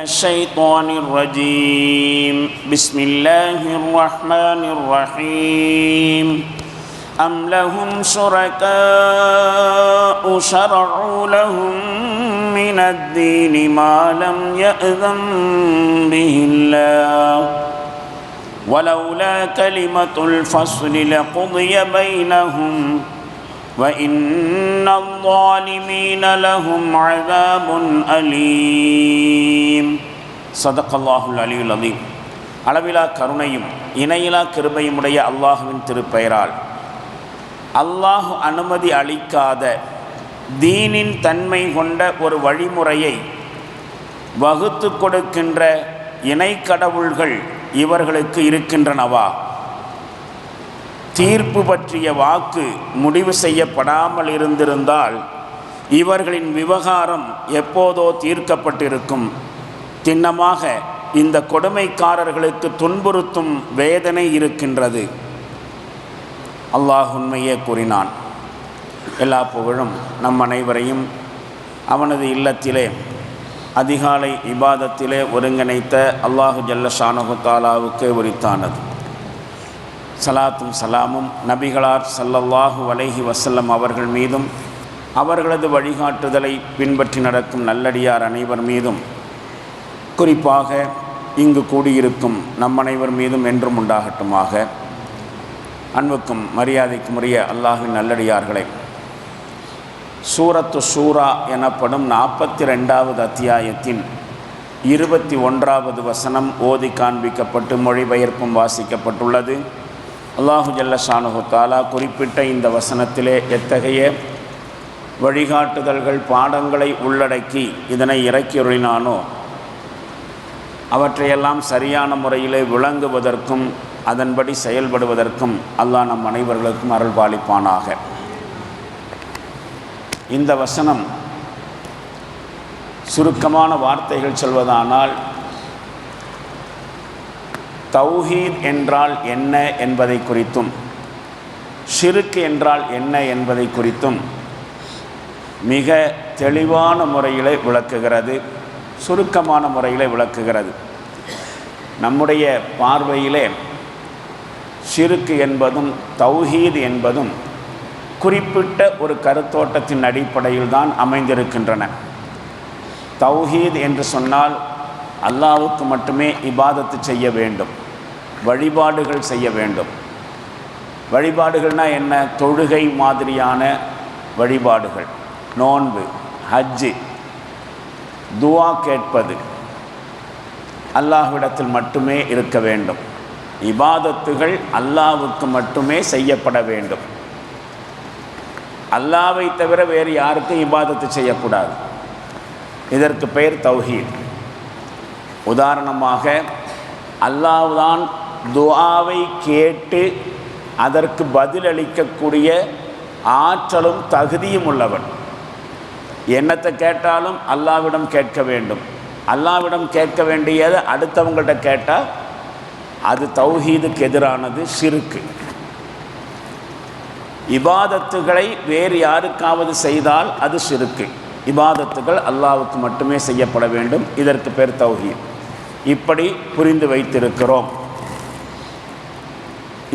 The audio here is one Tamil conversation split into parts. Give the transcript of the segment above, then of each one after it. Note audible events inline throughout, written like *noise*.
الشيطان الرجيم. بسم الله الرحمن الرحيم. أم لهم شركاء شرعوا لهم من الدين ما لم يأذن به الله. ولولا كلمة الفصل لقضي بينهم وإن الظالمين لهم عذاب أليم صدق الله العلي العظيم அளவிலா கருணையும் இணையிலா கிருபையும் உடைய அல்லாஹுவின் திருப்பெயரால் அல்லாஹ் அனுமதி அளிக்காத தீனின் தன்மை கொண்ட ஒரு வழிமுறையை வகுத்து கொடுக்கின்ற இணைக்கடவுள்கள் இவர்களுக்கு இருக்கின்றனவா தீர்ப்பு பற்றிய வாக்கு முடிவு செய்யப்படாமல் இருந்திருந்தால் இவர்களின் விவகாரம் எப்போதோ தீர்க்கப்பட்டிருக்கும். திண்ணமாக இந்த கொடுமைக்காரர்களுக்கு துன்புறுத்தும் வேதனை இருக்கின்றது. அல்லாஹ் உண்மையே கூறினான். எல்லா புகழும் நம் அனைவரையும் அவனது இல்லத்திலே அதிகாலை இபாதத்திலே ஒருங்கிணைத்த அல்லாஹு ஜல்ல ஷானஹு தாலாவுக்கு உரித்தானது. சலாத்தும் சலாமும் நபிகளார் சல்லல்லாஹு வலைஹி வசல்லம் அவர்கள் மீதும் அவர்களது வழிகாட்டுதலை பின்பற்றி நடக்கும் நல்லடியார் அனைவர் மீதும். குறிப்பாக இங்கு கூடியிருக்கும் நம் அனைவர் மீதும் என்றும் உண்டாகட்டுமாக. அன்புக்கும் மரியாதைக்கும் உரிய அல்லாஹின் நல்லடியார்களை சூரத்து சூரா எனப்படும் நாற்பத்தி ரெண்டாவது அத்தியாயத்தின் இருபத்தி ஒன்றாவது வசனம் ஓதி காண்பிக்கப்பட்டு மொழிபெயர்ப்பும் வாசிக்கப்பட்டுள்ளது. அல்லாஹு ஜல்ல ஷானுஹு தாலா குறிப்பிட்ட இந்த வசனத்திலே எத்தகைய வழிகாட்டுதல்கள் பாடங்களை உள்ளடக்கி இதனை இறக்கியுள்ளினானோ அவற்றையெல்லாம் சரியான முறையிலே விளங்குவதற்கும் அதன்படி செயல்படுவதற்கும் அல்லாஹ் நம் அனைவர்களுக்கும் அருள்பாலிப்பானாக இந்த வசனம் சுருக்கமான வார்த்தைகள் சொல்வதானால் தௌஹீத் என்றால் என்ன என்பதை குறித்தும் ஷிருக்கு என்றால் என்ன என்பதை குறித்தும் மிக தெளிவான முறையில் விளக்குகிறது சுருக்கமான முறையில் விளக்குகிறது. நம்முடைய பார்வையிலே ஷிருக்கு என்பதும் தௌஹீத் என்பதும் குறிப்பிட்ட ஒரு கருத்தோட்டத்தின் அடிப்படையில் தான் அமைந்திருக்கின்றன. தௌஹீத் என்று சொன்னால் அல்லாவுக்கு மட்டுமே இபாதத்து செய்ய வேண்டும். வழிபாடுகள் செய்ய வேண்டும். வழிபாடுகள்னால் என்ன? தொழுகை மாதிரியான வழிபாடுகள். நோன்பு ஹஜ்ஜு துவா கேட்பது. அல்லாஹ்விடத்தில் மட்டுமே இருக்க வேண்டும். இபாதத்துகள் அல்லாவுக்கு மட்டுமே செய்யப்பட வேண்டும். அல்லாவை தவிர வேறு யாருக்கும் இபாதத்து செய்யக்கூடாது. இதற்கு பெயர் தௌஹீத். உதாரணமாக அல்லாஹ்தான் துஆவை கேட்டு அதற்கு பதிலளிக்கக்கூடிய ஆற்றலும் தகுதியும் உள்ளவன். என்னத்தை கேட்டாலும் அல்லாவிடம் கேட்க வேண்டும். அல்லாவிடம் கேட்க வேண்டியதை அடுத்தவங்கள்ட்ட கேட்டால் அது தௌஹீதுக்கு எதிரானது சிறுக்கு. இபாதத்துகளை வேறு யாருக்காவது செய்தால் அது சிறுக்கு. இபாதத்துகள் அல்லாவுக்கு மட்டுமே செய்யப்பட வேண்டும். இதற்கு பேர் தௌஹீத். இப்படி புரிந்து வைத்திருக்கிறோம்.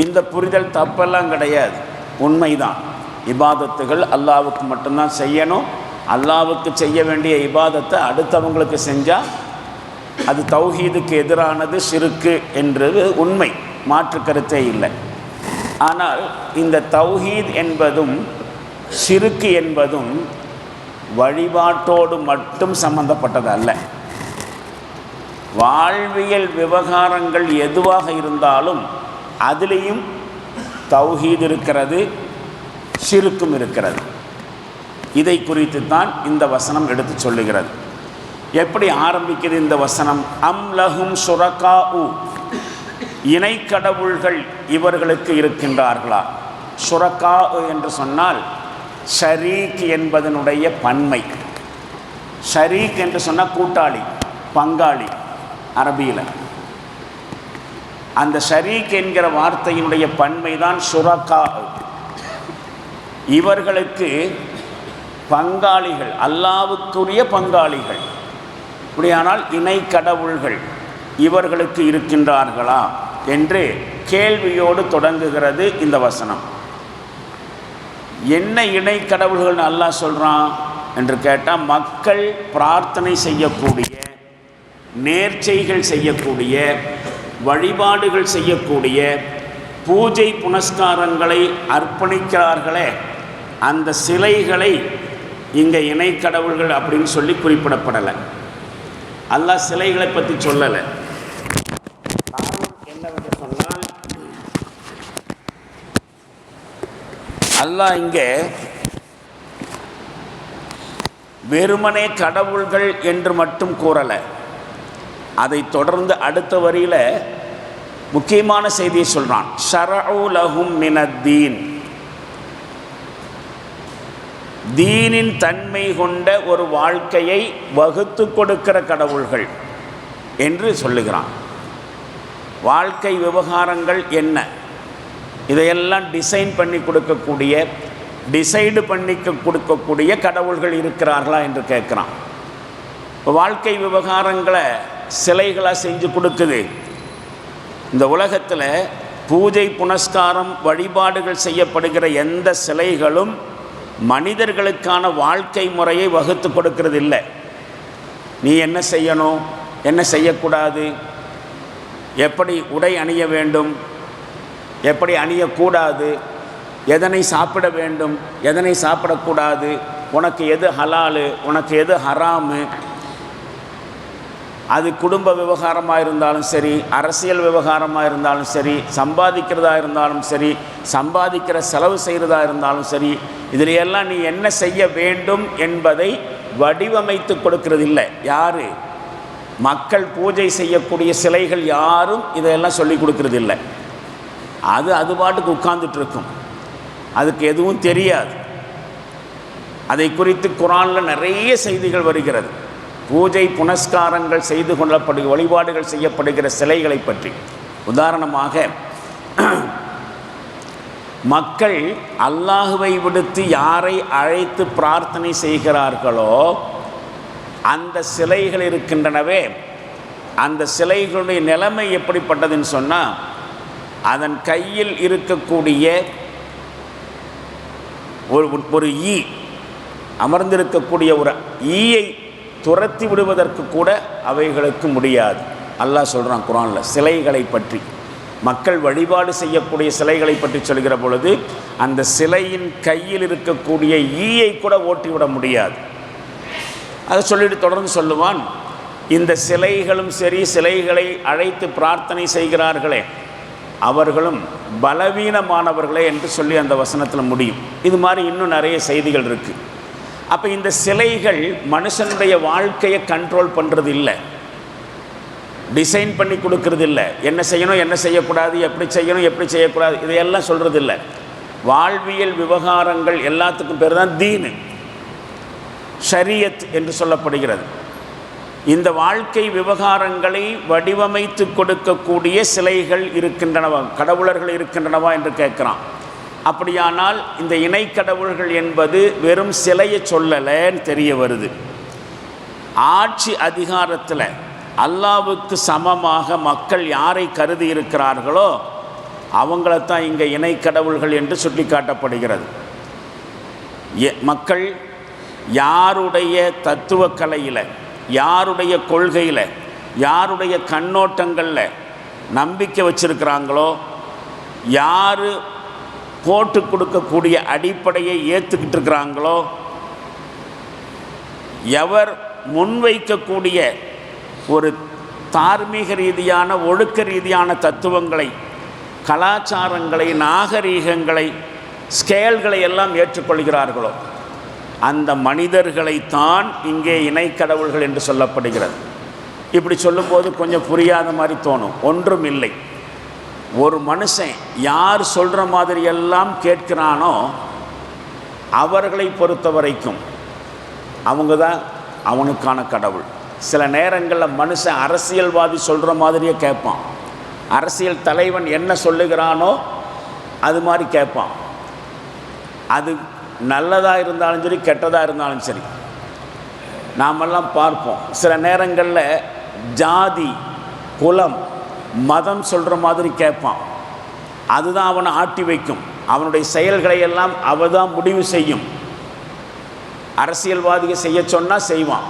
இந்த புரிதல் தப்பெல்லாம் கிடையாது. உண்மைதான். இபாதத்துகள் அல்லாவுக்கு மட்டும்தான் செய்யணும். அல்லாவுக்கு செய்ய வேண்டிய இபாதத்தை அடுத்தவங்களுக்கு செஞ்சால் அது தௌஹீதுக்கு எதிரானது சிறுக்கு என்றது உண்மை. மாற்று கருத்தே இல்லை. ஆனால் இந்த தௌஹீத் என்பதும் சிறுக்கு என்பதும் வழிபாட்டோடு மட்டும் சம்பந்தப்பட்டது அல்ல. வாழ்வியல் விவகாரங்கள் எதுவாக இருந்தாலும் அதுலேயும் தௌஹீத் இருக்கிறது சிறுக்கும் இருக்கிறது. இதை குறித்து தான் இந்த வசனம் எடுத்து சொல்லுகிறது. எப்படி ஆரம்பிக்குது இந்த வசனம்? அம் லஹும் சுரகா உ இணைக்கடவுள்கள் இவர்களுக்கு இருக்கின்றார்களா? சுரக்கா என்று சொன்னால் ஷரீக் என்பதனுடைய பன்மை. ஷரீக் என்று சொன்னால் கூட்டாளி பங்காளி அரபியில். அந்த ஷரீக் என்கிற வார்த்தையினுடைய பன்மை தான் சுரக்கா. இவர்களுக்கு பங்காளிகள் அல்லாவுக்குரிய பங்காளிகள். இப்படியானால் இணை கடவுள்கள் இவர்களுக்கு இருக்கின்றார்களா என்று கேள்வியோடு தொடங்குகிறது இந்த வசனம். என்ன இணை கடவுள்கள் அல்லாஹ் சொல்கிறான் என்று கேட்டால் மக்கள் பிரார்த்தனை செய்யக்கூடிய நேர்ச்சைகள் செய்யக்கூடிய வழிபாடுகள் செய்யக்கூடிய பூஜை புனஸ்காரங்களை அர்ப்பணிக்கிறார்களே. அந்த சிலைகளை இங்கே இணை கடவுள்கள் அப்படின்னு சொல்லி குறிப்பிடப்படலை. அல்லாஹ் சிலைகளை பற்றி சொல்லலை. காரணம் என்னவென்று சொன்னால் அல்லாஹ் இங்கே வெறுமனே கடவுள்கள் என்று மட்டும் கூறலை. அதை தொடர்ந்து அடுத்த வரியில் முக்கியமான செய்தியை சொல்கிறான் ஷரவுலகும் மினத்தீன். தீனின் தன்மை கொண்ட ஒரு வாழ்க்கையை வகுத்து கொடுக்கிற கடவுள்கள் என்று சொல்லுகிறான். வாழ்க்கை விவகாரங்கள் என்ன? இதையெல்லாம் டிசைன் பண்ணி கொடுக்கக்கூடிய டிசைடு பண்ணி கொடுக்கக்கூடிய கடவுள்கள் இருக்கிறார்களா என்று கேட்குறான். இப்போ வாழ்க்கை விவகாரங்களை சிலைகளாக செஞ்சு கொடுக்குது. இந்த உலகத்தில் பூஜை புனஸ்காரம் வழிபாடுகள் செய்யப்படுகிற எந்த சிலைகளும் மனிதர்களுக்கான வாழ்க்கை முறையை வகுத்து கொடுக்கறது இல்லை நீ என்ன செய்யணும்? என்ன செய்யக்கூடாது? எப்படி உடை அணிய வேண்டும்? எப்படி அணியக்கூடாது? எதனை சாப்பிட வேண்டும்? எதனை சாப்பிடக்கூடாது? உனக்கு எது ஹலாலு? உனக்கு எது ஹராமு? அது குடும்ப விவகாரமாக இருந்தாலும் சரி அரசியல் விவகாரமாக இருந்தாலும் சரி சம்பாதிக்கிறதா இருந்தாலும் சரி சம்பாதிக்கிற செலவு செய்கிறதா இருந்தாலும் சரி இதில் எல்லாம் நீ என்ன செய்ய வேண்டும் என்பதை வடிவமைத்து கொடுக்கறதில்லை. யார்? மக்கள் பூஜை செய்யக்கூடிய சிலைகள் யாரும் இதையெல்லாம் சொல்லி கொடுக்கறதில்லை. அது அது பாட்டுக்கு உட்கார்ந்துட்டுருக்கும் அதுக்கு எதுவும் தெரியாது. அதை குறித்து குரானில் நிறைய செய்திகள் வருகிறது. பூஜை புனஸ்காரங்கள் செய்து கொள்ளப்படு வழிபாடுகள் செய்யப்படுகிற சிலைகளை பற்றி. உதாரணமாக மக்கள் அல்லாஹுவை விடுத்து யாரை அழைத்து பிரார்த்தனை செய்கிறார்களோ அந்த சிலைகள் இருக்கின்றனவே. அந்த சிலைகளுடைய நிலைமை எப்படிப்பட்டதுன்னு சொன்னால் அதன் கையில் இருக்கக்கூடிய ஒரு ஒரு ஈ அமர்ந்திருக்கக்கூடிய ஒரு ஈயை துரத்தி விடுவதற்கு கூட அவைகளுக்கு முடியாது. அல்லாஹ் சொல்கிறான் குரானில் சிலைகளை பற்றி. மக்கள் வழிபாடு செய்யக்கூடிய சிலைகளை பற்றி சொல்கிற பொழுது அந்த சிலையின் கையில் இருக்கக்கூடிய ஈயை கூட ஓட்டிவிட முடியாது. அதை சொல்லிட்டு தொடர்ந்து சொல்லுவான் இந்த சிலைகளும் சரி சிலைகளை அழைத்து பிரார்த்தனை செய்கிறார்களே அவர்களும் பலவீனமானவர்களே என்று சொல்லி அந்த வசனத்தில் முடியும். இது மாதிரி இன்னும் நிறைய செய்திகள் இருக்குது அப்போ இந்த சிலைகள் மனுஷனுடைய வாழ்க்கையை கண்ட்ரோல் பண்ணுறது இல்லை டிசைன் பண்ணி கொடுக்கறது இல்லை என்ன செய்யணும் என்ன செய்யக்கூடாது எப்படி செய்யணும் எப்படி செய்யக்கூடாது இதையெல்லாம் சொல்கிறது இல்லை வாழ்வியல் விவகாரங்கள் எல்லாத்துக்கும் பேர் தான் தீனு. ஷரியத் என்று சொல்லப்படுகிறது. இந்த வாழ்க்கை விவகாரங்களை வடிவமைத்து கொடுக்கக்கூடிய சிலைகள் இருக்கின்றனவா கடவுளர்கள் இருக்கின்றனவா என்று கேட்குறான். அப்படியானால் இந்த இணை கடவுள்கள் என்பது வெறும் சிலையை சொல்லலைன்னு தெரிய வருது. ஆட்சி அதிகாரத்தில் அல்லாவுக்கு சமமாக மக்கள் யாரை கருதி இருக்கிறார்களோ அவங்களைத்தான் இங்கே இணை கடவுள்கள் என்று சுட்டிக்காட்டப்படுகிறது. மக்கள் யாருடைய தத்துவ கலையில் யாருடைய கொள்கையில் யாருடைய கண்ணோட்டங்களில் நம்பிக்கை வச்சுருக்கிறாங்களோ யார் போட்டு கொடுக்கக்கூடிய அடிப்படையை ஏற்றுக்கிட்டு இருக்கிறாங்களோ? எவர் முன்வைக்கக்கூடிய ஒரு தார்மீக ரீதியான ஒழுக்க ரீதியான தத்துவங்களை கலாச்சாரங்களை நாகரீகங்களை ஸ்கேல்களை எல்லாம் ஏற்றுக்கொள்கிறார்களோ? அந்த மனிதர்களைத்தான் இங்கே இணைக்கடவுள்கள் என்று சொல்லப்படுகிறது. இப்படி சொல்லும்போது கொஞ்சம் புரியாத மாதிரி தோணும். ஒன்றும் இல்லை ஒரு மனுஷன் யார் சொல்கிற மாதிரியெல்லாம் கேட்கிறானோ அவர்களை பொறுத்த வரைக்கும் அவங்க தான் அவனுக்கான கடவுள். சில நேரங்களில் மனுஷன் அரசியல்வாதி சொல்கிற மாதிரியே கேட்பான். அரசியல் தலைவன் என்ன சொல்லுகிறானோ அது மாதிரி கேட்பான். அது நல்லதாக இருந்தாலும் சரி கெட்டதாக இருந்தாலும் சரி நாமெல்லாம் பார்ப்போம். சில நேரங்களில் ஜாதி குலம் மதம் சொல்கிற மாதிரி கேட்பான். அதுதான் அவனை ஆட்டி வைக்கும். அவனுடைய செயல்களை எல்லாம் அவ தான் முடிவு செய்யும். அரசியல்வாதியை செய்ய சொன்னால் செய்வான்.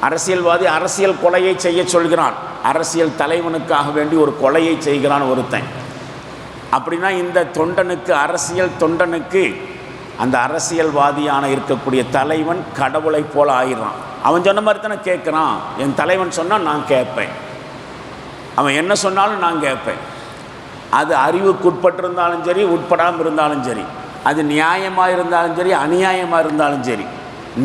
அரசியல்வாதி அரசியல் கொலையை செய்ய சொல்கிறான். அரசியல் தலைவனுக்காக வேண்டி ஒரு கொலையை செய்கிறான் ஒருத்தன். அப்படின்னா இந்த தொண்டனுக்கு அரசியல் தொண்டனுக்கு அந்த அரசியல்வாதியான இருக்கக்கூடிய தலைவன் கடவுளை போல ஆயிடுறான். அவன் சொன்ன மாதிரி தானே கேட்குறான். என் தலைவன் சொன்னால் நான் கேட்பேன். அவன் என்ன சொன்னாலும் நான் கேட்பேன். அது அறிவுக்குட்பட்டிருந்தாலும் சரி உட்படாமல் இருந்தாலும் சரி அது நியாயமாக இருந்தாலும் சரி அநியாயமாக இருந்தாலும் சரி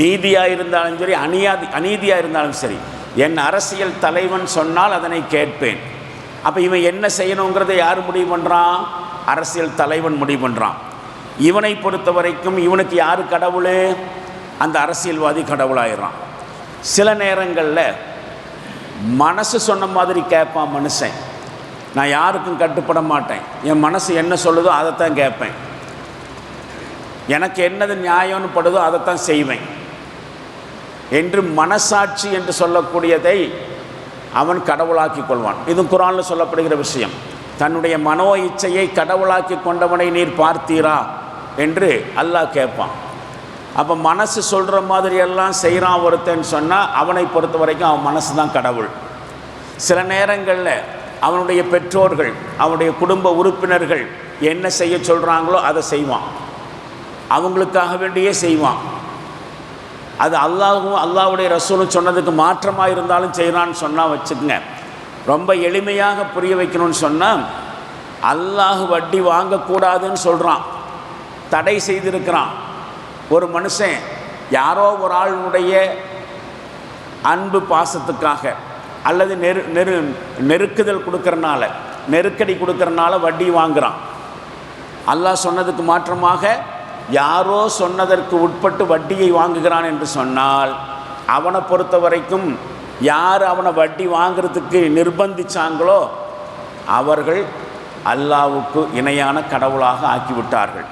நீதியாக இருந்தாலும் சரி அநியாதி அநீதியாக இருந்தாலும் சரி என் அரசியல் தலைவன் சொன்னால் அதனை கேட்பேன். அப்போ இவன் என்ன செய்யணுங்கிறத யார் முடிவு பண்ணுறான் அரசியல் தலைவன் முடிவு பண்ணுறான் இவனை பொறுத்த வரைக்கும் இவனுக்கு யார் கடவுள்? அந்த அரசியல்வாதி கடவுளாயிடுறான். சில நேரங்களில் மனசு சொன்ன மாதிரி கேட்பான் மனுஷன். நான் யாருக்கும் கட்டுப்பட மாட்டேன். என் மனசு என்ன சொல்லுதோ அதைத்தான் கேட்பேன். எனக்கு என்னது நியாயம்னு படுதோ அதைத்தான் செய்வேன். என்று மனசாட்சி என்று சொல்லக்கூடியதை அவன் கடவுளாக்கி கொள்வான். இது குரானில் சொல்லப்படுகிற விஷயம். தன்னுடைய மனோ இச்சையை கடவுளாக்கி கொண்டவனை நீர் பார்த்தீரா? என்று அல்லாஹ் கேட்பான். அப்போ மனசு சொல்கிற மாதிரியெல்லாம் செய்கிறான் ஒருத்தன் சொன்னால் அவனை பொறுத்த வரைக்கும் அவன் மனசு தான் கடவுள். சில நேரங்களில் அவனுடைய பெற்றோர்கள் அவனுடைய குடும்ப உறுப்பினர்கள் என்ன செய்ய சொல்கிறாங்களோ அதை செய்வான். அவங்களுக்காக வேண்டியே செய்வான். அது அல்லாஹும் அல்லாவுடைய ரசூலும் சொன்னதுக்கு மாற்றமாக இருந்தாலும் செய்கிறான்னு சொன்னால் வச்சுக்கோங்க. ரொம்ப எளிமையாக புரிய வைக்கணும்னு சொன்னால் அல்லாஹ் வட்டி வாங்கக்கூடாதுன்னு சொல்கிறான் தடை செய்திருக்கிறான். ஒரு மனுஷன் யாரோ ஒரு ஆளுடைய அன்பு பாசத்துக்காக அல்லது நெரு நெரு நெருக்குதல் கொடுக்கறனால நெருக்கடி கொடுக்கறனால வட்டி வாங்குறான். அல்லாஹ் சொன்னதுக்கு மாற்றமாக யாரோ சொன்னதற்கு உட்பட்டு வட்டியை வாங்குகிறான் என்று சொன்னால் அவனை பொறுத்த வரைக்கும் யார் அவனை வட்டி வாங்கிறதுக்கு நிர்பந்திச்சாங்களோ அவர்கள் அல்லாவுக்கு இணையான கடவுளாக ஆக்கிவிட்டார்கள்.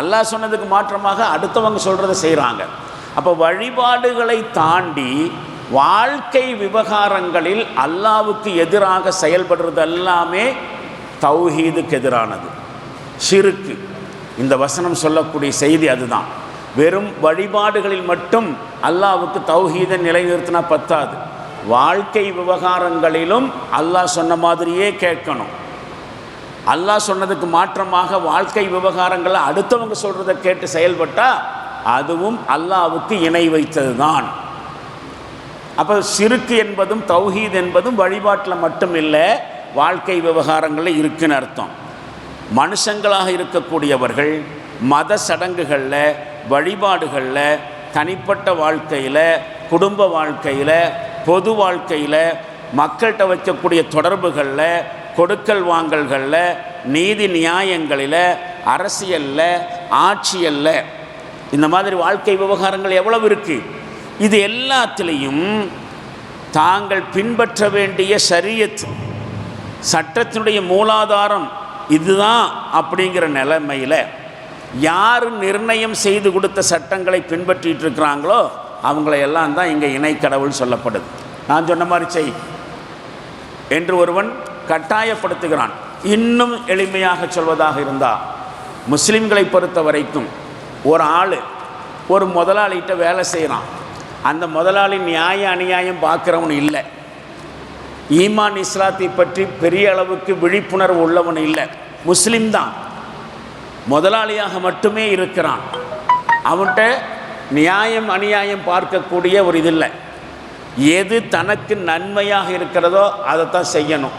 அல்லாஹ் சொன்னதுக்கு மாற்றமாக அடுத்தவங்க சொல்கிறத செய்கிறாங்க அப்போ வழிபாடுகளை தாண்டி வாழ்க்கை விவகாரங்களில் அல்லாவுக்கு எதிராக செயல்படுறது எல்லாமே தௌஹீதுக்கு எதிரானது. சிறுக்கு. இந்த வசனம் சொல்லக்கூடிய செய்தி அதுதான். வெறும் வழிபாடுகளில் மட்டும் அல்லாவுக்கு தௌஹீதை நிலைநிறுத்தினா பத்தாது. வாழ்க்கை விவகாரங்களிலும் அல்லாஹ் சொன்ன மாதிரியே கேட்கணும். அல்லாஹ் சொன்னதுக்கு மாற்றமாக வாழ்க்கை விவகாரங்களை அடுத்தவங்க சொல்கிறத கேட்டு செயல்பட்டால் அதுவும் அல்லாவுக்கு இணை வைத்தது தான் அப்போ சிறுக்கு என்பதும் தௌஹீத் என்பதும் வழிபாட்டில் மட்டும் இல்லை வாழ்க்கை விவகாரங்களில் இருக்குன்னு அர்த்தம். மனுஷங்களாக இருக்கக்கூடியவர்கள் மத சடங்குகளில் வழிபாடுகளில் தனிப்பட்ட வாழ்க்கையில் குடும்ப வாழ்க்கையில் பொது வாழ்க்கையில் மக்கள்கிட்ட வைக்கக்கூடிய தொடர்புகளில் கொடுக்கல் வாங்கல்களில் நீதி நியாயங்களில் அரசியலில் ஆட்சியல்ல. இந்த மாதிரி வாழ்க்கை விவகாரங்கள் எவ்வளவு இருக்குது இது எல்லாத்திலையும் தாங்கள் பின்பற்ற வேண்டிய சரியத் சட்டத்தினுடைய மூலாதாரம் இதுதான் அப்படிங்கிற நிலைமையில் யார் நிர்ணயம் செய்து கொடுத்த சட்டங்களை பின்பற்றிட்டு இருக்கிறாங்களோ அவங்கள எல்லாம் தான் இங்கே இணைக்கடவுள் சொல்லப்படுது. நான் சொன்ன மாதிரி செய். என்று ஒருவன் கட்டாயப்படுத்துகிறான். இன்னும் எளிமையாக சொல்வதாக இருந்தால் முஸ்லீம்களை பொறுத்த வரைக்கும் ஒரு ஆள் ஒரு முதலாளிகிட்ட வேலை செய்கிறான் அந்த முதலாளி நியாய அநியாயம் பார்க்குறவன் இல்லை. ஈமான் இஸ்லாத்தை பற்றி பெரிய அளவுக்கு விழிப்புணர்வு உள்ளவன் இல்லை. முஸ்லீம் தான். முதலாளியாக மட்டுமே இருக்கிறான். அவன்கிட்ட நியாயம் அநியாயம் பார்க்கக்கூடிய ஒரு இது இல்லை. எது தனக்கு நன்மையாக இருக்கிறதோ அதைத்தான் செய்யணும்.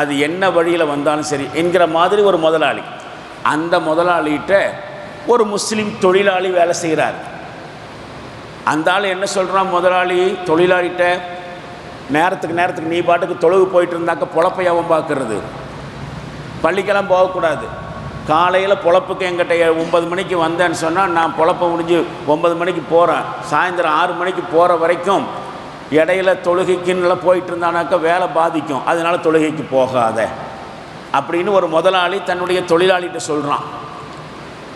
அது என்ன வழியில் வந்தாலும் சரி என்கிற மாதிரி ஒரு முதலாளி. அந்த முதலாளிகிட்ட ஒரு முஸ்லீம் தொழிலாளி வேலை செய்கிறார் அந்த ஆள் என்ன சொல்கிறான் முதலாளி தொழிலாளிகிட்ட நேரத்துக்கு நேரத்துக்கு நீ பாட்டுக்கு தொழுகு போயிட்டு இருந்தாக்க பொழப்பை அவன் பார்க்கறது. பள்ளிக்கெல்லாம் போகக்கூடாது. காலையில் பொழப்புக்கு எங்கிட்ட ஒன்பது மணிக்கு வந்தேன்னு சொன்னால் நான் பொழப்ப முடிஞ்சு ஒன்பது மணிக்கு போகிறேன் சாயந்தரம் ஆறு மணிக்கு போகிற வரைக்கும் இடையில தொழுகைக்குன்னெல்லாம் போயிட்டு இருந்தானாக்கா வேலை பாதிக்கும். அதனால தொழுகைக்கு போகாத. அப்படின்னு ஒரு முதலாளி தன்னுடைய தொழிலாளிகிட்ட சொல்கிறான்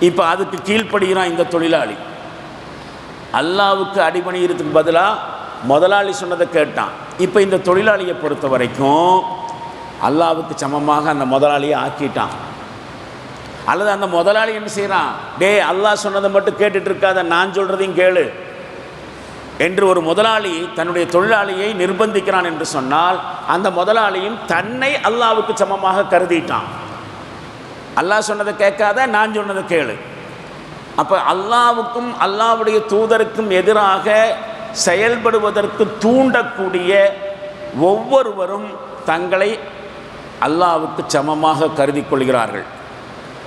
இப்போ அதுக்கு கீழ்ப்படுகிறான் இந்த தொழிலாளி. அல்லாவுக்கு அடிபணிகிறதுக்கு பதிலாக முதலாளி சொன்னதை கேட்டான். இப்போ இந்த தொழிலாளியை பொறுத்த வரைக்கும் அல்லாவுக்கு சமமாக அந்த முதலாளியை ஆக்கிட்டான். அல்லது அந்த முதலாளி என்ன செய்கிறான் டேய் அல்லாஹ் சொன்னதை மட்டும் கேட்டுட்டு இருக்காத நான் சொல்கிறதையும் கேளு. என்று ஒரு முதலாளி தன்னுடைய தொழிலாளியை நிர்பந்திக்கிறான் என்று சொன்னால் அந்த முதலாளியும் தன்னை அல்லாவுக்கு சமமாக கருதிட்டான். அல்லாஹ் சொன்னதை கேட்காத நான் சொன்னதை கேளு. அப்போ அல்லாவுக்கும் அல்லாவுடைய தூதருக்கும் எதிராக செயல்படுவதற்கு தூண்டக்கூடிய ஒவ்வொருவரும் தங்களை அல்லாவுக்கு சமமாக கருதி கொள்கிறார்கள்.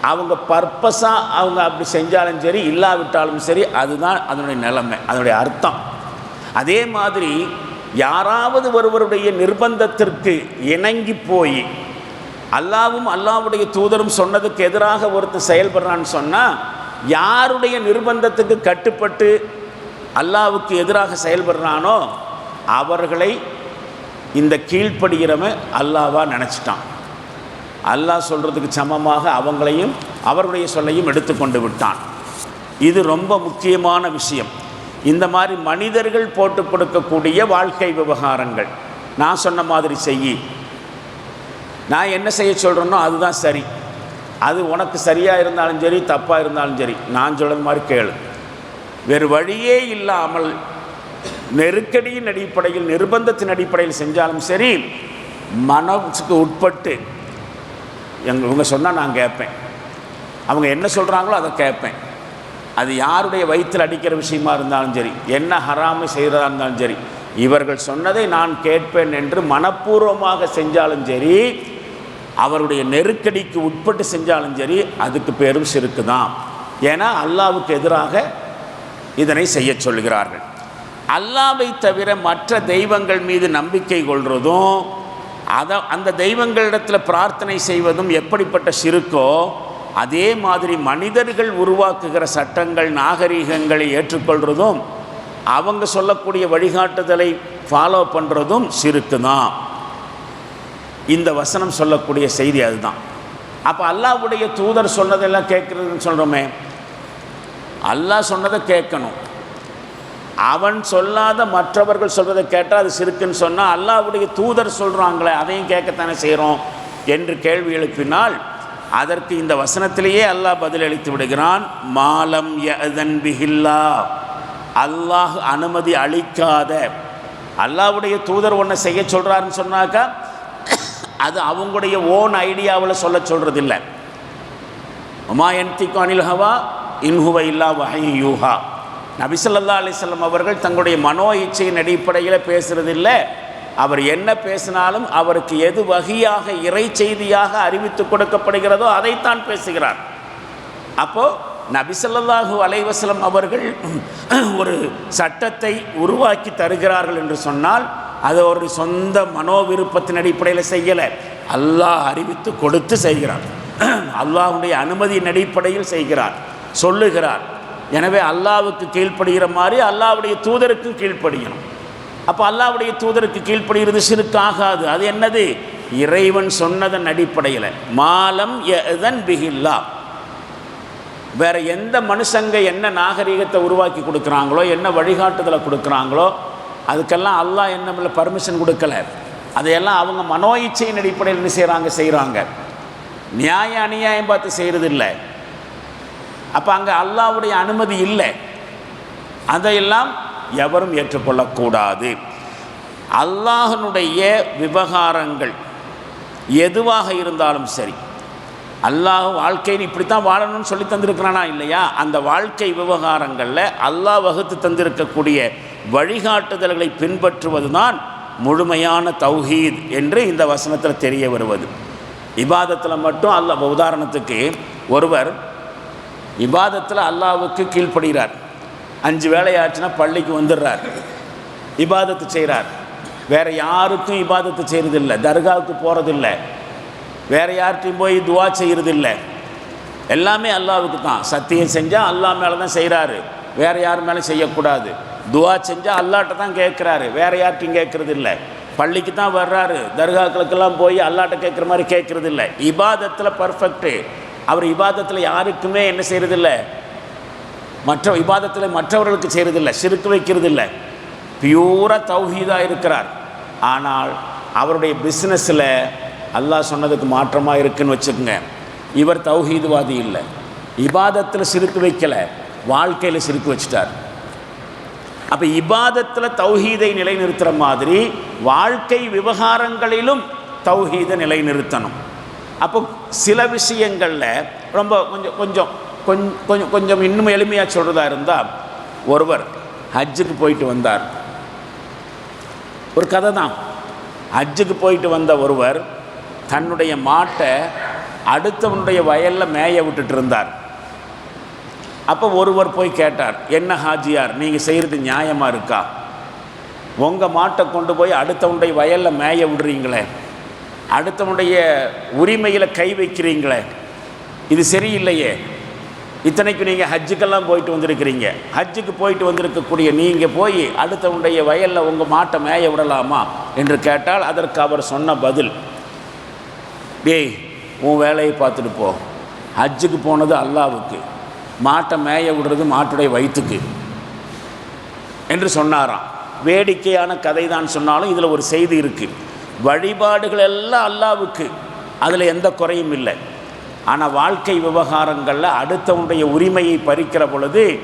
அவங்க பர்பஸாக அவங்க அப்படி செஞ்சாலும் சரி இல்லாவிட்டாலும் சரி அதுதான் அதனுடைய நிலைமை அதனுடைய அர்த்தம். அதே மாதிரி யாராவது ஒருவருடைய நிர்பந்தத்திற்கு இணங்கி போய் அல்லாவும் அல்லாவுடைய தூதரும் சொன்னதுக்கு எதிராக ஒருத்தர் செயல்படுறான்னு சொன்னால் யாருடைய நிர்பந்தத்துக்கு கட்டுப்பட்டு அல்லாவுக்கு எதிராக செயல்படுறானோ அவர்களை இந்த கீழ்ப்படுகிறவன் அல்லாவாக நினச்சிட்டான். அல்லாஹ் சொல்கிறதுக்கு சமமாக அவங்களையும் அவருடைய சொல்லையும் எடுத்துக்கொண்டு விட்டான். இது ரொம்ப முக்கியமான விஷயம். இந்த மாதிரி மனிதர்கள் போட்டு கொடுக்கக்கூடிய வாழ்க்கை விவகாரங்கள். நான் சொன்ன மாதிரி செய். நான் என்ன செய்ய சொல்கிறேனோ அதுதான் சரி. அது உனக்கு சரியாக இருந்தாலும் சரி தப்பாக இருந்தாலும் சரி. நான் சொல்கிறது மாதிரி கேளு. வேறு வழியே இல்லாமல் நெருக்கடியின் அடிப்படையில் நிர்பந்தத்தின் அடிப்படையில் செஞ்சாலும் சரி மனசுக்கு உட்பட்டு எங்க இவங்க சொன்னால் நான் கேட்பேன். அவங்க என்ன சொல்கிறாங்களோ அதை கேட்பேன். அது யாருடைய வயிற்றில் அடிக்கிற விஷயமா இருந்தாலும் சரி என்ன ஹராமை செய்கிறதா இருந்தாலும் சரி இவர்கள் சொன்னதை நான் கேட்பேன் என்று மனப்பூர்வமாக செஞ்சாலும் சரி அவருடைய நெருக்கடிக்கு உட்பட்டு செஞ்சாலும் சரி அதுக்கு பேரும் சிறுக்கு தான். ஏன்னா அல்லாவுக்கு எதிராக இதனை செய்ய சொல்கிறார்கள். அல்லாவை தவிர மற்ற தெய்வங்கள் மீது நம்பிக்கை கொள்வதும் அதை அந்த தெய்வங்களிடத்தில் பிரார்த்தனை செய்வதும் எப்படிப்பட்ட சிறுக்கோ அதே மாதிரி மனிதர்கள் உருவாக்குகிற சட்டங்கள் நாகரிகங்களை ஏற்றுக்கொள்கிறதும் அவங்க சொல்லக்கூடிய வழிகாட்டுதலை ஃபாலோ பண்ணுறதும் சிறுக்கு தான். இந்த வசனம் சொல்லக்கூடிய செய்தி அதுதான். அப்போ அல்லாவுடைய தூதர் சொன்னதெல்லாம் கேட்குறதுன்னு சொல்கிறோமே அல்லாஹ் சொன்னதை கேட்கணும். அவன் சொல்லாத மற்றவர்கள் சொல்வதை கேட்டால் அது சிறுக்குன்னு சொன்னால் அல்லாவுடைய தூதர் சொல்கிறாங்களே அதையும் கேட்கத்தானே செய்கிறோம் என்று கேள்வி எழுப்பினால் அதற்கு இந்த வசனத்திலேயே அல்லாஹ் பதிலளித்து விடுகிறான் மாலம் யதன் பிஹில்லா. அல்லாஹ் அனுமதி அளிக்காத. அல்லாஹ்வுடைய தூதர் ஒன்றை செய்ய சொல்கிறாருன்னு சொன்னாக்கா அது அவங்களுடைய ஓன் ஐடியாவில் சொல்ல சொல்கிறதில்ல உமா என்திக்கு அனில் ஹவா இன்ஹுவ இல்லா வஹை யூஹா. நபிசல்லா அலிசல்லம் அவர்கள் தங்களுடைய மனோ இச்சையின் அடிப்படையில் பேசுகிறதில்லை அவர் என்ன பேசினாலும் அவருக்கு எது வகையாக இறை செய்தியாக அறிவித்து கொடுக்கப்படுகிறதோ அதைத்தான் பேசுகிறார். அப்போது நபிசல்லாஹு அலைவசலம் அவர்கள் *clears throat* ஒரு சட்டத்தை உருவாக்கி தருகிறார்கள் என்று சொன்னால் அது ஒரு சொந்த மனோ விருப்பத்தின் அடிப்படையில் செய்யலை. அல்லாஹ் அறிவித்து கொடுத்து செய்கிறார். *clears throat* அல்லாஹுடைய அனுமதியின் அடிப்படையில் செய்கிறார். சொல்லுகிறார். எனவே அல்லாவுக்கு கீழ்ப்படுகிற மாதிரி அல்லாவுடைய தூதருக்கும் கீழ்ப்படுகிறோம். அப்போ அல்லாவுடைய தூதருக்கு கீழ்ப்படுகிறது சிறுக்காகாது. அது என்னது? இறைவன் சொன்னதன் அடிப்படையில். மாலம் எதன் பிகில்லா வேற எந்த மனுஷங்க என்ன நாகரிகத்தை உருவாக்கி கொடுக்குறாங்களோ என்ன வழிகாட்டுதலை கொடுக்குறாங்களோ அதுக்கெல்லாம் அல்லாஹ் என்ன பர்மிஷன் கொடுக்கல. அதையெல்லாம் அவங்க மனோ இச்சையின் அடிப்படையில் என்ன செய்கிறாங்க செய்கிறாங்க நியாய அநியாயம் பார்த்து செய்கிறது இல்லை அப்போ அங்கே அல்லாவுடைய அனுமதி இல்லை. அதையெல்லாம் எவரும் ஏற்றுக்கொள்ளக்கூடாது. அல்லாஹனுடைய விவகாரங்கள் எதுவாக இருந்தாலும் சரி அல்லாஹ் வாழ்க்கையின் இப்படி தான் வாழணும்னு சொல்லி தந்திருக்கிறானா இல்லையா? அந்த வாழ்க்கை விவகாரங்களில் அல்லாஹ் வகுத்து தந்திருக்கக்கூடிய வழிகாட்டுதல்களை பின்பற்றுவது தான் முழுமையான தௌஹீத் என்று இந்த வசனத்தில் தெரிய வருவது. இபாதத்தில் மட்டும் அல்ல உதாரணத்துக்கு ஒருவர் இபாதத்தில் அல்லாவுக்கு கீழ்ப்படுகிறார். அஞ்சு வேலையாச்சுன்னா பள்ளிக்கு வந்துடுறார். இபாதத்து செய்கிறார் வேறு யாருக்கும் இபாதத்து செய்கிறதில்ல தர்காவுக்கு போகிறதில்ல வேறு யார்கிட்டையும் போய் துவா செய்கிறதில்ல எல்லாமே அல்லாவுக்கு தான். சத்தியம் செஞ்சால் அல்லாஹ் மேலே தான் செய்கிறாரு வேறு யார் மேலே செய்யக்கூடாது. துவா செஞ்சால் அல்லாட்ட தான் கேட்குறாரு. வேறு யார்கிட்டையும் கேட்குறது இல்லை பள்ளிக்கு தான் வர்றாரு. தர்காக்களுக்கெல்லாம் போய் அல்லாட்ட கேட்குற மாதிரி கேட்குறது இல்லை இபாதத்தில் பர்ஃபெக்ட்டு அவர் இபாதத்தில் யாருக்குமே என்ன செய்கிறதில்ல மற்ற விவாதத்தில் மற்றவர்களுக்கு செய்கிறதில்லை சிறுக்கு வைக்கிறதில்லை. பியூராக தௌஹீதாக இருக்கிறார். ஆனால் அவருடைய பிஸ்னஸில் அல்லாஹ் சொன்னதுக்கு மாற்றமாக இருக்குன்னு வச்சுக்கோங்க. இவர் தௌஹீதுவாதி இல்லை. இபாதத்தில் சிறுக்கு வைக்கலை வாழ்க்கையில் சிறுக்கு வச்சுட்டார். அப்போ இபாதத்தில் தௌஹீதை நிலைநிறுத்துகிற மாதிரி வாழ்க்கை விவகாரங்களிலும் தௌஹீதை நிலைநிறுத்தணும். அப்போ சில விஷயங்களில் ரொம்ப கொஞ்சம் கொஞ்சம் கொஞ்சம் கொஞ்சம் கொஞ்சம் இன்னும் எளிமையாக சொல்கிறதா இருந்தால் ஒருவர் ஹஜ்ஜுக்கு போயிட்டு வந்தார். ஒரு கதை தான். ஹஜ்ஜுக்கு போயிட்டு வந்த ஒருவர் தன்னுடைய மாட்டை அடுத்தவனுடைய வயலில் மேய விட்டுட்டு இருந்தார். அப்போ ஒருவர் போய் கேட்டார் என்ன ஹாஜியார் நீங்கள் செய்கிறது நியாயமாக இருக்கா? உங்கள் மாட்டை கொண்டு போய் அடுத்தவனுடைய வயலில் மேய விடுறீங்களே. அடுத்தவனுடைய உரிமையில் கை வைக்கிறீங்களே. இது சரியில்லையே. இத்தனைக்கு நீங்கள் ஹஜ்ஜுக்கெல்லாம் போயிட்டு வந்திருக்கிறீங்க. ஹஜ்ஜுக்கு போயிட்டு வந்திருக்கக்கூடிய நீங்கள் போய் அடுத்தவனுடைய வயலில் உங்கள் மாட்டை மேய விடலாமா என்று கேட்டால் அதற்கு அவர் சொன்ன பதில் டேய் உன் வேலையை பார்த்துட்டு போ. ஹஜ்ஜுக்கு போனது அல்லாவுக்கு மாட்டை மேய விடுறது மாட்டுடைய வயிற்றுக்கு என்று சொன்னாராம். வேடிக்கையான கதை தான் சொன்னாலும் இதில் ஒரு செய்தி இருக்குது வழிபாடுகள் எல்லாம் அல்லாவுக்கு. அதில் எந்த குறையும் இல்லை. ஆனால் வாழ்க்கை விவகாரங்களில் அடுத்தவனுடைய உரிமையை பறிக்கிற பொழுது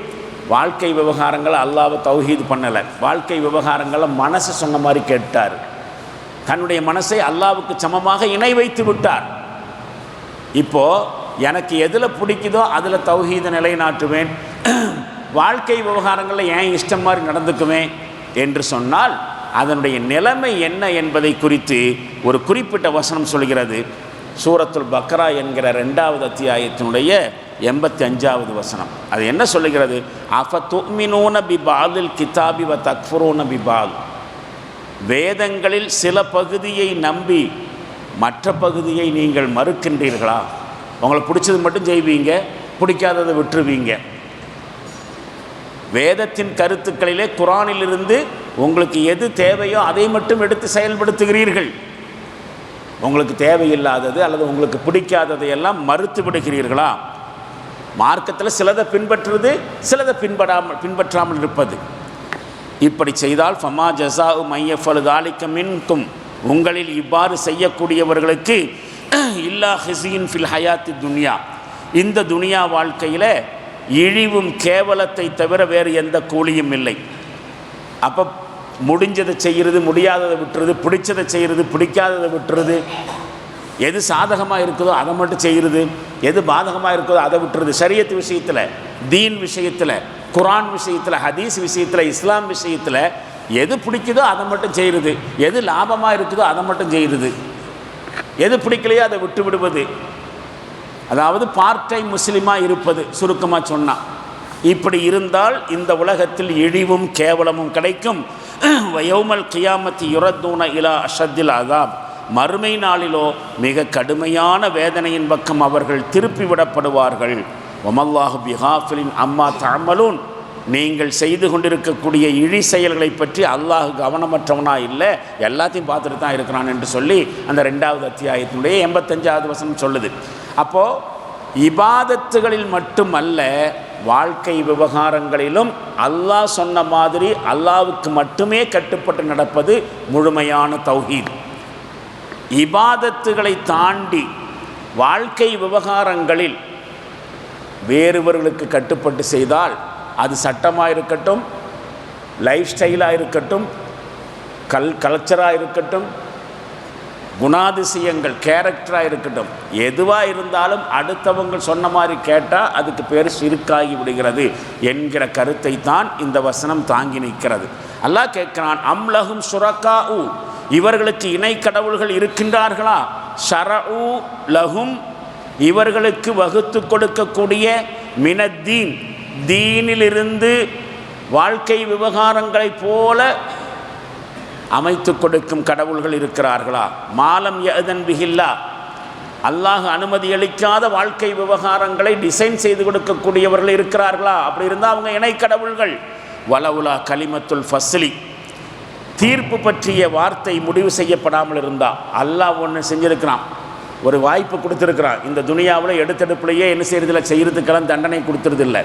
வாழ்க்கை விவகாரங்களை அல்லாவை தௌஹீது பண்ணலை. வாழ்க்கை விவகாரங்களை மனசு சொன்ன மாதிரி கேட்டார். தன்னுடைய மனசை அல்லாவுக்கு சமமாக இணை வைத்து விட்டார். இப்போ எனக்கு எதில் பிடிக்குதோ அதில் தௌஹீத நிலைநாட்டுவேன். வாழ்க்கை விவகாரங்களில் ஏன் இஷ்டம் மாதிரி நடந்துக்குவேன் என்று சொன்னால் அதனுடைய நிலைமை என்ன என்பதை குறித்து ஒரு குறிப்பிட்ட வசனம் சொல்கிறது. சூரத்துல் பக்ரா என்கிற ரெண்டாவது அத்தியாயத்தினுடைய எண்பத்தி அஞ்சாவது வசனம். அது என்ன சொல்லுகிறது? அஃப துமினூன பிபாதில் கிதாபி வ தக்ஃபுரூன பிபால் வேதங்களில் சில பகுதியை நம்பி மற்ற பகுதியை நீங்கள் மறுக்கின்றீர்களா? உங்களுக்கு பிடிச்சது மட்டும் செய்வீங்க பிடிக்காததை விட்டுருவீங்க. வேதத்தின் கருத்துக்களிலே குரானிலிருந்து உங்களுக்கு எது தேவையோ அதை மட்டும் எடுத்து செயல்படுத்துகிறீர்கள். உங்களுக்கு தேவையில்லாதது அல்லது உங்களுக்கு பிடிக்காததை எல்லாம் மறுத்து விடுகிறீர்களா? மார்க்கத்தில் சிலதை பின்பற்றுறது சிலதை பின்படாமல் பின்பற்றாமல் இருப்பது. இப்படி செய்தால் ஃபமா ஜசாவு மையஃபலு தாலிக்க மின்கும் உங்களில் இவ்வாறு செய்யக்கூடியவர்களுக்கு இல்லா ஹிசியின் ஃபில் ஹயாத்தி துனியா. இந்த துனியா வாழ்க்கையில் இழிவும் கேவலத்தை தவிர வேறு எந்த கூலியும் இல்லை. அப்போ முடிஞ்சதை செய்கிறது முடியாததை விட்டுறது பிடிச்சதை செய்கிறது பிடிக்காததை விட்டுறது. எது சாதகமாக இருக்குதோ அதை மட்டும் செய்கிறது எது பாதகமாக இருக்குதோ அதை விட்டுறது. சரியத்து விஷயத்தில் தீன் விஷயத்தில் குரான் விஷயத்தில் ஹதீஸ் விஷயத்தில் இஸ்லாம் விஷயத்தில் எது பிடிக்குதோ அதை மட்டும் செய்கிறது எது லாபமாக இருக்குதோ அதை மட்டும் செய்கிறது எது பிடிக்கலையோ அதை விட்டு விடுவது. அதாவது பார்ட் டைம் முஸ்லீமாக இருப்பது சுருக்கமாக சொன்னால் இப்படி இருந்தால் இந்த உலகத்தில் இழிவும் கேவலமும் கிடைக்கும். வயோமல் கியாமத்தி யுரத்தூன இலா அஷத்தில் அதாப் மறுமை நாளிலோ மிக கடுமையான வேதனையின் பக்கம் அவர்கள் திருப்பி விடப்படுவார்கள். ஒமல்லாஹு பிஹாஃபிலின் அம்மா தாமலூன் நீங்கள் செய்து கொண்டிருக்கக்கூடிய இழி செயல்களை பற்றி அல்லாஹ் கவனமற்றவனா இல்லை. எல்லாத்தையும் பார்த்துட்டு தான் இருக்கிறான் என்று சொல்லி அந்த ரெண்டாவது அத்தியாயத்தினுடைய எண்பத்தஞ்சாவது வசனம் சொல்லுது. அப்போது இபாதத்துகளில் மட்டுமல்ல வாழ்க்கை விவகாரங்களிலும் அல்லாஹ் சொன்ன மாதிரி அல்லாவுக்கு மட்டுமே கட்டுப்பட்டு நடப்பது முழுமையான தௌஹீத். இபாதத்துகளை தாண்டி வாழ்க்கை விவகாரங்களில் வேறுவர்களுக்கு கட்டுப்பட்டு செய்தால் அது சட்டமாக இருக்கட்டும் லைஃப் ஸ்டைலாக இருக்கட்டும் கல் கல்ச்சராக இருக்கட்டும் குணாதிசயங்கள் கேரக்டராக இருக்கட்டும். எதுவாக இருந்தாலும் அடுத்தவங்க சொன்ன மாதிரி கேட்டால் அதுக்கு பேர் சிறுக்காகி விடுகிறது என்கிற கருத்தை தான் இந்த வசனம் தாங்கி நிற்கிறது. அல்லாஹ் கேட்கிறான் அம்லகும் சுரக்கா உ இவர்களுக்கு இணை கடவுள்கள் இருக்கின்றார்களா? உ லஹும் இவர்களுக்கு வகுத்து கொடுக்கக்கூடிய மினத்தீன் தீனிலிருந்து வாழ்க்கை விவகாரங்களைப் போல அமைத்து கொடுக்கும் கடவுள்கள் இருக்கிறார்களா? மாலம் எதன் பிகில்லா அல்லாஹ் அனுமதி அளிக்காத வாழ்க்கை விவகாரங்களை டிசைன் செய்து கொடுக்கக்கூடியவர்கள் இருக்கிறார்களா? அப்படி இருந்தால் அவங்க இணை கடவுள்கள். வலவுலா கலிமத்துல் ஃபஸ்லி. தீர்ப்பு பற்றிய வார்த்தை முடிவு செய்யப்படாமல் இருந்தால் அல்லாஹ் ஒன்று செஞ்சுருக்கிறான். ஒரு வாய்ப்பு கொடுத்துருக்குறான். இந்த துனியாவில் எடுத்தெடுப்புலையே என்ன செய்கிறதில்ல செய்கிறதுக்கெல்லாம் தண்டனை கொடுத்துறதில்ல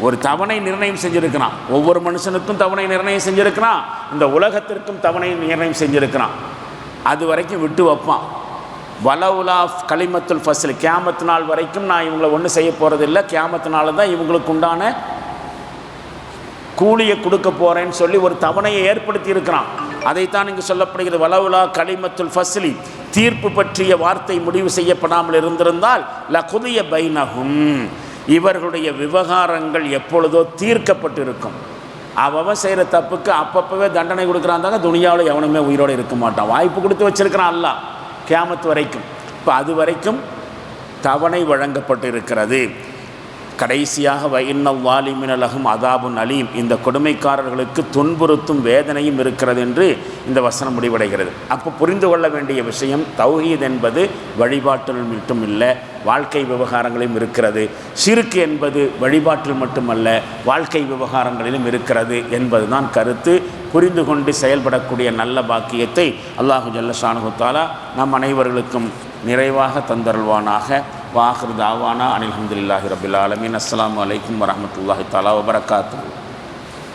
ஒரு தவணை நிர்ணயம் செஞ்சுருக்கிறான். ஒவ்வொரு மனுஷனுக்கும் தவணை நிர்ணயம் செஞ்சுருக்கிறான். இந்த உலகத்திற்கும் தவணை நிர்ணயம் செஞ்சுருக்கிறான். அது வரைக்கும் விட்டு வைப்பான். வலவுலா களிமத்துல் ஃபஸ்ல். கேமத்து நாள் வரைக்கும் நான் இவங்களை ஒன்றும் செய்ய போகிறதில்ல கேமத்து நாள் தான் இவங்களுக்கு உண்டான கூலியை கொடுக்க போகிறேன்னு சொல்லி ஒரு தவணையை ஏற்படுத்தி இருக்கிறான். அதைத்தான் இங்கு சொல்லப்படுகிறது. வலவுலா களிமத்துல் ஃபஸ்லி. தீர்ப்பு பற்றிய வார்த்தை முடிவு செய்யப்படாமல் இருந்திருந்தால் லகுதிய பைனகும் இவர்களுடைய விவகாரங்கள் எப்பொழுதோ தீர்க்கப்பட்டிருக்கும். அவன் செய்கிற தப்புக்கு அப்பப்பவே தண்டனை கொடுக்குறான் துணியாவில் எவனுமே உயிரோடு இருக்க மாட்டான் வாய்ப்பு கொடுத்து வச்சிருக்கிறான் அல்ல கேமத்து வரைக்கும். இப்போ அது வரைக்கும் தவணை வழங்கப்பட்டு இருக்கிறது கடைசியாக வைண்ணவ் வாலிமினலகும் அதாபுன் அலீம். இந்த கொடுமைக்காரர்களுக்கு துன்புறுத்தும் வேதனையும் இருக்கிறது என்று இந்த வசனம் முடிவடைகிறது. அப்போ புரிந்து கொள்ள வேண்டிய விஷயம் தௌஹீத் என்பது வழிபாட்டில் மட்டும் இல்லை வாழ்க்கை விவகாரங்களிலும் இருக்கிறது. சிறுக்கு என்பது வழிபாட்டில் மட்டுமல்ல வாழ்க்கை விவகாரங்களிலும் இருக்கிறது என்பதுதான் கருத்து. புரிந்து கொண்டு செயல்படக்கூடிய நல்ல பாக்கியத்தை அல்லாஹு ஜல்ல சானுகுத்தாலா நம் அனைவர்களுக்கும் நிறைவாக தந்தருள்வானாக. வாஹர் தாவானா அனில் அஹமதுல்லாஹி ரபில் ஆலமீன். அஸ்ஸலாமு அலைக்கும் வரஹமத்துல்லாஹி தாலா வபரகாத்து